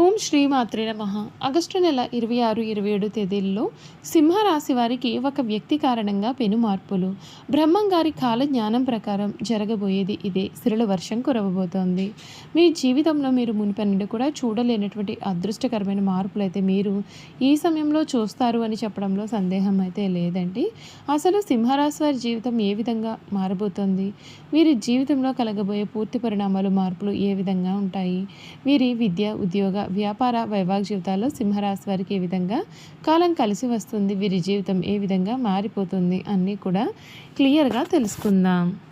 ఓం శ్రీ మాత్రే నమ. ఆగస్టు నెల ఇరవై ఆరు ఇరవై ఏడు తేదీల్లో సింహరాశి వారికి ఒక వ్యక్తి కారణంగా పెను మార్పులు బ్రహ్మం గారి కాల జ్ఞానం ప్రకారం జరగబోయేది ఇదే. సిరుల వర్షం కురవబోతోంది. మీ జీవితంలో మీరు మునిపెన్నడు కూడా చూడలేనటువంటి అదృష్టకరమైన మార్పులు అయితే మీరు ఈ సమయంలో చూస్తారు అని చెప్పడంలో సందేహం అయితే లేదండి. అసలు సింహరాశి వారి జీవితం ఏ విధంగా మారబోతోంది? వీరి జీవితంలో కలగబోయే పూర్తి పరిణామాలు మార్పులు ఏ విధంగా ఉంటాయి? వీరి విద్య ఉద్యోగ వ్యాపార వైవాహిక జీవితాల్లో సింహరాశి వారికి ఏ విధంగా కాలం కలిసి వస్తుంది వీరి జీవితం ఏ విధంగా మారిపోతుంది అన్నీ కూడా క్లియర్గా తెలుసుకుందాం.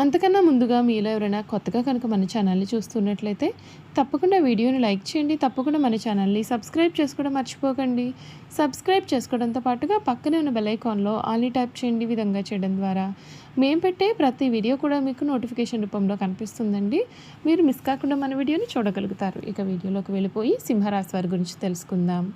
అంతకన్నా ముందుగా మీలో ఎవరైనా కొత్తగా కనుక మన ఛానల్ని చూస్తున్నట్లయితే తప్పకుండా వీడియోని లైక్ చేయండి. తప్పకుండా మన ఛానల్ని సబ్స్క్రైబ్ చేసుకోవడం మర్చిపోకండి. సబ్స్క్రైబ్ చేసుకోవడంతో పాటుగా పక్కనే ఉన్న బెలైకాన్లో ఆల్ని ఆలీ ట్యాప్ చేయండి విధంగా చేయడం ద్వారా. మేము పెట్టే ప్రతి వీడియో కూడా మీకు నోటిఫికేషన్ రూపంలో కనిపిస్తుందండి. మీరు మిస్ కాకుండా మన వీడియోని చూడగలుగుతారు. ఇక వీడియోలోకి వెళ్ళిపోయి సింహరాశి వారి గురించి తెలుసుకుందాం.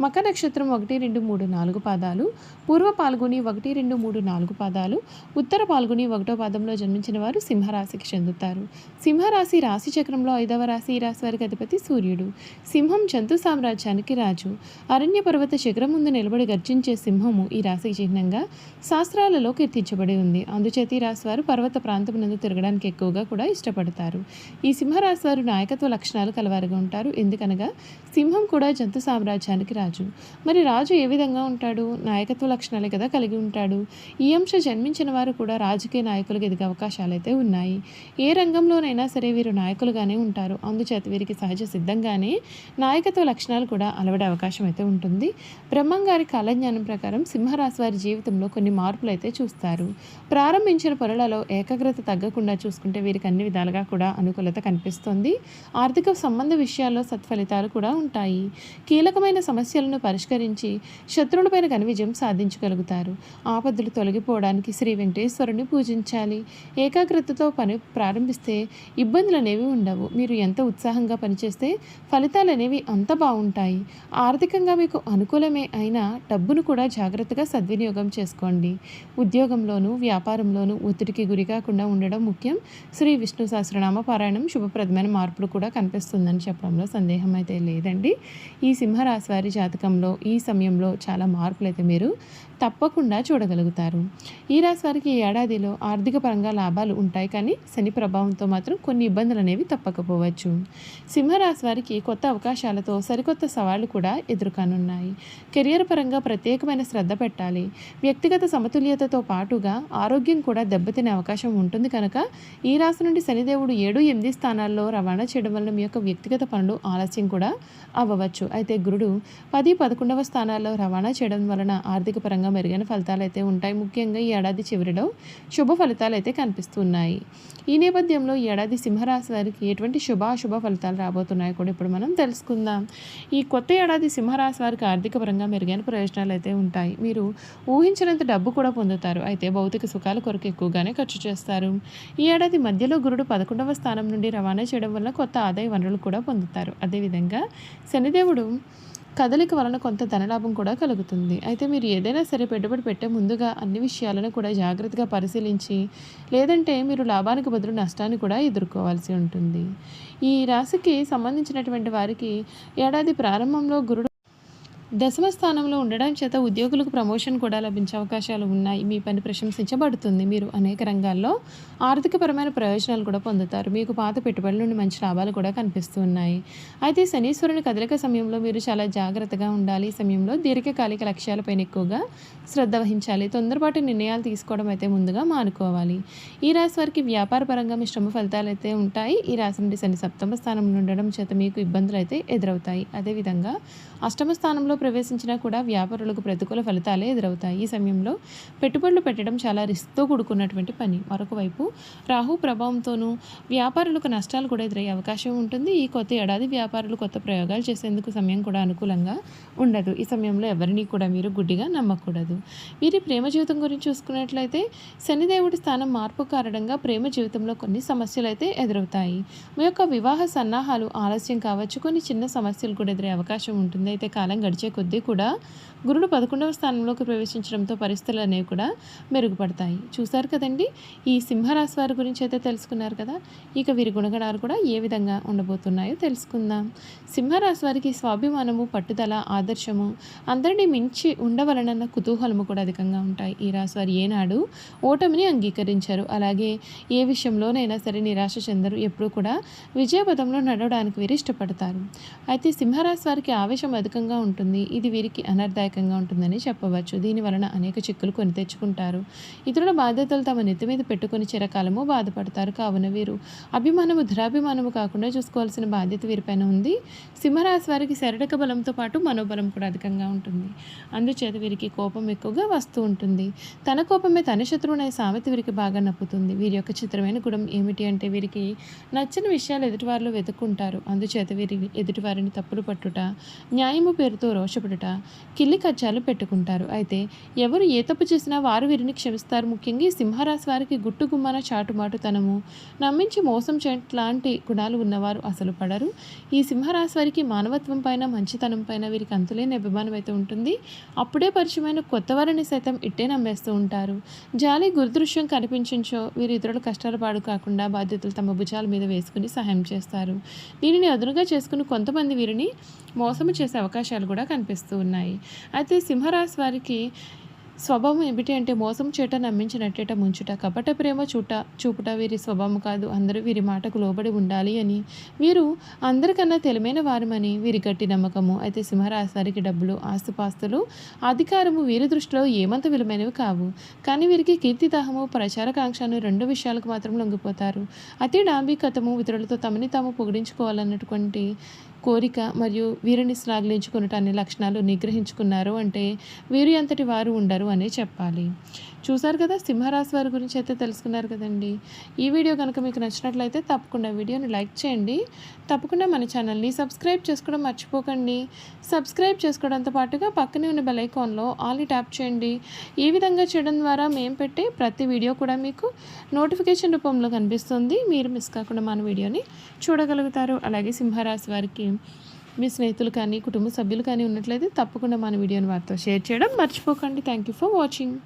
మక నక్షత్రం ఒకటి రెండు మూడు నాలుగు పాదాలు. పూర్వ పాల్గొని ఒకటి రెండు మూడు నాలుగు పాదాలు. ఉత్తర పాల్గొని ఒకటో పాదంలో జన్మించిన వారు సింహరాశికి చెందుతారు. సింహరాశి రాశి చక్రంలో ఐదవ రాశి ఈ రాశి వారికి అధిపతి సూర్యుడు. సింహం జంతు సామ్రాజ్యానికి రాజు. అరణ్య పర్వత శిఖరం ముందు నిలబడి గర్జించే సింహము ఈ రాశికి చిహ్నంగా శాస్త్రాలలో కీర్తించబడి ఉంది. అందుచేత ఈ రాశి వారు పర్వత ప్రాంతం నందు తిరగడానికి ఎక్కువగా కూడా ఇష్టపడతారు. ఈ సింహరాశి వారు నాయకత్వ లక్షణాలు కలవారుగా ఉంటారు. ఎందుకనగా సింహం కూడా జంతు సామ్రాజ్యానికి రాజు. రాజు. మరి రాజు ఏ విధంగా ఉంటాడు? నాయకత్వ లక్షణాలే కదా కలిగి ఉంటాడు. ఈ అంశ జన్మించిన వారు కూడా రాజకీయ నాయకులకు ఎదిగే అవకాశాలు అయితే ఉన్నాయి. ఏ రంగంలోనైనా సరే వీరు నాయకులుగానే ఉంటారు. అందుచేత వీరికి సహజ సిద్ధంగానే నాయకత్వ లక్షణాలు కూడా అలవడే అవకాశం అయితే ఉంటుంది. బ్రహ్మం గారి కాలజ్ఞానం ప్రకారం సింహరాశి వారి జీవితంలో కొన్ని మార్పులు అయితే చూస్తారు. ప్రారంభించిన పనులలో ఏకాగ్రత తగ్గకుండా చూసుకుంటే వీరికి అన్ని విధాలుగా కూడా అనుకూలత కనిపిస్తుంది. ఆర్థిక సంబంధ విషయాల్లో సత్ఫలితాలు కూడా ఉంటాయి. కీలకమైన సమస్య సమస్యలను పరిష్కరించి శత్రువులపైన ఘనవిజయం సాధించగలుగుతారు. ఆపదలు తొలగిపోవడానికి శ్రీ వెంకటేశ్వరుని పూజించాలి. ఏకాగ్రతతో పని ప్రారంభిస్తే ఇబ్బందులు అనేవి ఉండవు. మీరు ఎంత ఉత్సాహంగా పనిచేస్తే ఫలితాలు అనేవి అంత బాగుంటాయి. ఆర్థికంగా మీకు అనుకూలమే అయినా డబ్బును కూడా జాగ్రత్తగా సద్వినియోగం చేసుకోండి. ఉద్యోగంలోనూ వ్యాపారంలోనూ ఒత్తిడికి గురి కాకుండా ఉండడం ముఖ్యం. శ్రీ విష్ణు సహస్రనామ పారాయణం శుభప్రదమైన మార్పులు కూడా కనిపిస్తుందని చెప్పడంలో సందేహం అయితే లేదండి. ఈ సింహరాశి వారి జాతకంలో ఈ సమయంలో చాలా మార్పులు అయితే మీరు తప్పకుండా చూడగలుగుతారు. ఈ రాశి వారికి ఈ ఏడాదిలో ఆర్థిక పరంగా లాభాలు ఉంటాయి కానీ శని ప్రభావంతో మాత్రం కొన్ని ఇబ్బందులు అనేవి తప్పకపోవచ్చు. సింహరాశి వారికి కొత్త అవకాశాలతో సరికొత్త సవాళ్ళు కూడా ఎదుర్కొనున్నాయి. కెరియర్ పరంగా ప్రత్యేకమైన శ్రద్ధ పెట్టాలి. వ్యక్తిగత సమతుల్యతతో పాటుగా ఆరోగ్యం కూడా దెబ్బతినే అవకాశం ఉంటుంది కనుక ఈ రాశి నుండి శనిదేవుడు ఏడు ఎనిమిది స్థానాల్లో రవాణా చేయడం వల్ల మీ యొక్క వ్యక్తిగత పనులు ఆలస్యం కూడా అవ్వవచ్చు. అయితే గురుడు పది పదకొండవ స్థానాల్లో రవాణా చేయడం వలన ఆర్థిక పరంగా మెరుగైన ఫలితాలు అయితే ఉంటాయి. ముఖ్యంగా ఈ ఏడాది చివరిలో శుభ ఫలితాలు అయితే కనిపిస్తున్నాయి. ఈ నేపథ్యంలో ఈ ఏడాది సింహరాశి వారికి ఎటువంటి శుభ అశుభ ఫలితాలు రాబోతున్నాయో కూడా ఇప్పుడు మనం తెలుసుకుందాం. ఈ కొత్త ఏడాది సింహరాశి వారికి ఆర్థిక పరంగా మెరుగైన ప్రయోజనాలు అయితే ఉంటాయి. మీరు ఊహించినంత డబ్బు కూడా పొందుతారు. అయితే భౌతిక సుఖాల కొరకు ఎక్కువగానే ఖర్చు చేస్తారు. ఈ ఏడాది మధ్యలో గురుడు పదకొండవ స్థానం నుండి రవాణా చేయడం వల్ల కొత్త ఆదాయ వనరులు కూడా పొందుతారు. అదేవిధంగా శనిదేవుడు కదలిక వలన కొంత ధనలాభం కూడా కలుగుతుంది. అయితే మీరు ఏదైనా సరే పెట్టుబడి పెట్టే ముందుగా అన్ని విషయాలను కూడా జాగ్రత్తగా పరిశీలించి లేదంటే మీరు లాభానికి బదులు నష్టాన్ని కూడా ఎదుర్కోవాల్సి ఉంటుంది. ఈ రాశికి సంబంధించినటువంటి వారికి ఏడాది ప్రారంభంలో గురుడు దశమ స్థానంలో ఉండడం చేత ఉద్యోగులకు ప్రమోషన్ కూడా లభించే అవకాశాలు ఉన్నాయి. మీ పని ప్రశంసించబడుతుంది. మీరు అనేక రంగాల్లో ఆర్థికపరమైన ప్రయోజనాలు కూడా పొందుతారు. మీకు పాత పెట్టుబడుల నుండి మంచి లాభాలు కూడా కనిపిస్తూ ఉన్నాయి అయితే శనీశ్వరుని కదలిక సమయంలో మీరు చాలా జాగ్రత్తగా ఉండాలి. ఈ సమయంలో దీర్ఘకాలిక లక్ష్యాలపైన ఎక్కువగా శ్రద్ధ వహించాలి. తొందరపాటు నిర్ణయాలు తీసుకోవడం అయితే ముందుగా మానుకోవాలి. ఈ రాశి వారికి వ్యాపార పరంగా మీ శ్రమ ఫలితాలు అయితే ఉంటాయి. ఈ రాశి నుండి శని సప్తమ స్థానంలో ఉండడం చేత మీకు ఇబ్బందులు అయితే ఎదురవుతాయి. అదేవిధంగా అష్టమ స్థానంలో ప్రవేశించినా కూడా వ్యాపారులకు ప్రతికూల ఫలితాలే ఎదురవుతాయి. ఈ సమయంలో పెట్టుబడులు పెట్టడం చాలా రిస్క్తో కూడుకున్నటువంటి పని. మరొక వైపు రాహు ప్రభావంతోనూ వ్యాపారులకు నష్టాలు కూడా ఎదురయ్యే అవకాశం ఉంటుంది. ఈ కొత్త ఏడాది వ్యాపారులు కొత్త ప్రయోగాలు చేసేందుకు సమయం కూడా అనుకూలంగా ఉండదు. ఈ సమయంలో ఎవరిని కూడా మీరు గుడ్డిగా నమ్మకూడదు. వీరి ప్రేమ జీవితం గురించి చూసుకున్నట్లయితే శనిదేవుడి స్థానం మార్పు కారణంగా ప్రేమ జీవితంలో కొన్ని సమస్యలు అయితే ఎదురవుతాయి. మీ యొక్క వివాహ సన్నాహాలు ఆలస్యం కావచ్చు. కొన్ని చిన్న సమస్యలు కూడా ఎదురే అవకాశం ఉంటుంది. అయితే కాలం గడిచే కొద్దీ కూడా గురుడు పదకొండవ స్థానంలోకి ప్రవేశించడంతో పరిస్థితులు అనేవి కూడా మెరుగుపడతాయి. చూశారు కదండి? ఈ సింహరాశి వారి గురించి అయితే తెలుసుకున్నారు కదా? ఇక వీరి గుణగణాలు కూడా ఏ విధంగా ఉండబోతున్నాయో తెలుసుకుందాం. సింహరాశి వారికి స్వాభిమానము పట్టుదల ఆదర్శము అందరినీ మించి ఉండవలనన్న కుతూహలము కూడా అధికంగా ఉంటాయి. ఈ రాశి వారు ఏనాడు ఓటమిని అంగీకరించారు. అలాగే ఏ విషయంలోనైనా సరే నిరాశ చెందరు. ఎప్పుడూ కూడా విజయపథంలో నడవడానికి వీరు ఇష్టపడతారు. అయితే సింహరాశి వారికి ఆవేశం అధికంగా ఉంటుంది ఇది వీరికి అనర్దాయకంగా ఉంటుందని చెప్పవచ్చు. దీని వలన అనేక చిక్కులు కొని తెచ్చుకుంటారు. ఇతరుల బాధ్యతలు తమ నెత్తి మీద పెట్టుకుని చిరకాలము బాధపడతారు. కావున వీరు అభిమానము దురాభిమానము కాకుండా చూసుకోవాల్సిన బాధ్యత వీరిపైన ఉంది. సింహరాశి వారికి శరడక బలంతో పాటు మనోబలం కూడా అధికంగా ఉంటుంది. అందుచేత వీరికి కోపం ఎక్కువగా వస్తూ ఉంటుంది. తన కోపమే తన శత్రువునే సామెత వీరికి బాగా నప్పుతుంది. వీరి యొక్క చిత్రమైన గుణం ఏమిటి అంటే వీరికి నచ్చిన విషయాలు ఎదుటివారిలో వెతుక్కుంటారు. అందుచేత వీరి ఎదుటివారిని తప్పులు పట్టుట న్యాయము పేరుతో రోషపడుట కిల్లి కచ్చాలు పెట్టుకుంటారు. అయితే ఎవరు ఏ తప్పు చేసినా వారు వీరిని క్షమిస్తారు. ముఖ్యంగా ఈ సింహరాశి వారికి గుట్టు గుమ్మన చాటుమాటుతనము. నమ్మించి మోసం చేయట్లాంటి గుణాలు ఉన్నవారు అసలు పడరు. ఈ సింహరాశి వారికి మానవత్వం పైన మంచితనం పైన వీరికి అంతులేని అభిమానం అయితే ఉంటుంది. అప్పుడే పరిచయమైన కొత్త వారిని సైతం ఇట్టే నమ్మేస్తూ ఉంటారు. జాలి గురుదృశ్యం కనిపించో వీరు ఇతరుల కష్టాలు పాడు కాకుండా బాధ్యతలు తమ భుజాల మీద వేసుకుని సహాయం చేస్తారు. దీనిని అదునుగా చేసుకుని కొంతమంది వీరిని మోసము చేసే అవకాశాలు కూడా కనిపిస్తూ ఉన్నాయి. అయితే సింహరాశి వారికి స్వభావం ఏమిటి అంటే మోసం చేట నమ్మించినట్టేట ముంచుట కపట ప్రేమ చూట చూపుట వీరి స్వభావం కాదు. అందరూ వీరి మాటకు లోబడి ఉండాలి అని. వీరు అందరికన్నా తెలివైన వారమని వీరి గట్టి నమ్మకము. అయితే సింహరాశి వారికి డబ్బులు ఆస్తుపాస్తులు అధికారము వీరి దృష్టిలో ఏమంత విలువైనవి కావు. కానీ వీరికి కీర్తిదాహము ప్రచారకాంక్షను రెండు విషయాలకు మాత్రం లొంగిపోతారు. అతి డాంబికతము ఇతరులతో తమని తాము పొగిడించుకోవాలన్నటువంటి కోరిక మరియు వీరిని శ్లాఘించుకున్నట్టు అనే లక్షణాలు నిగ్రహించుకున్నారు అంటే వీరి అంతటి వారు ఉండరు అనే చెప్పాలి. చూసారు కదా సింహరాశి వారి గురించి అయితే తెలుసుకున్నారు కదండి. ఈ వీడియో కనుక మీకు నచ్చినట్లయితే తప్పకుండా వీడియోని లైక్ చేయండి. తప్పకుండా మన ఛానల్ని సబ్స్క్రైబ్ చేసుకోవడం మర్చిపోకండి. సబ్స్క్రైబ్ చేసుకోవడంతో పాటుగా పక్కనే ఉన్న బెల్ ఐకాన్లో ఆల్ని ట్యాప్ చేయండి. ఈ విధంగా చేయడం ద్వారా మేము పెట్టే ప్రతి వీడియో కూడా మీకు నోటిఫికేషన్ రూపంలో కనిపిస్తుంది. మీరు మిస్ కాకుండా మన వీడియోని చూడగలుగుతారు. అలాగే సింహరాశి వారికి మీ స్నేహితులు కానీ కుటుంబ సభ్యులు కానీ ఉన్నట్లయితే తప్పకుండా మన వీడియోని వారితో షేర్ చేయడం మర్చిపోకండి. Thank you for watching